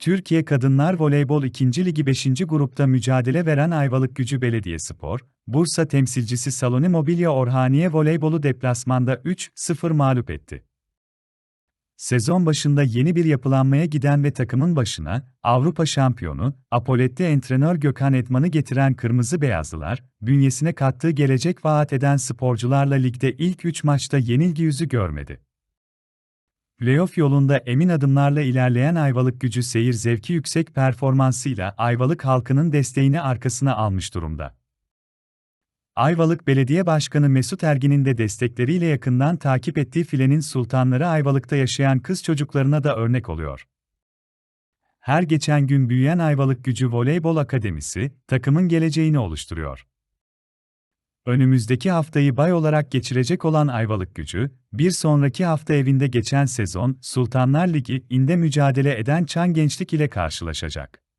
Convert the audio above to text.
Türkiye Kadınlar Voleybol 2. Ligi 5. grupta mücadele veren Ayvalık Gücü Belediyespor, Bursa temsilcisi Saloni Mobilya Orhaniye Voleybolu deplasmanda 3-0 mağlup etti. Sezon başında yeni bir yapılanmaya giden ve takımın başına, Avrupa şampiyonu, Apolet'te antrenör Gökhan Etman'ı getiren Kırmızı Beyazlılar, bünyesine kattığı gelecek vaat eden sporcularla ligde ilk 3 maçta yenilgi yüzü görmedi. Playoff yolunda emin adımlarla ilerleyen Ayvalık gücü seyir zevki yüksek performansıyla Ayvalık halkının desteğini arkasına almış durumda. Ayvalık Belediye Başkanı Mesut Ergin'in de destekleriyle yakından takip ettiği filenin sultanları Ayvalık'ta yaşayan kız çocuklarına da örnek oluyor. Her geçen gün büyüyen Ayvalık Gücü Voleybol Akademisi, takımın geleceğini oluşturuyor. Önümüzdeki haftayı bay olarak geçirecek olan Ayvalık Gücü, bir sonraki hafta evinde geçen sezon Sultanlar Ligi inde mücadele eden Çan Gençlik ile karşılaşacak.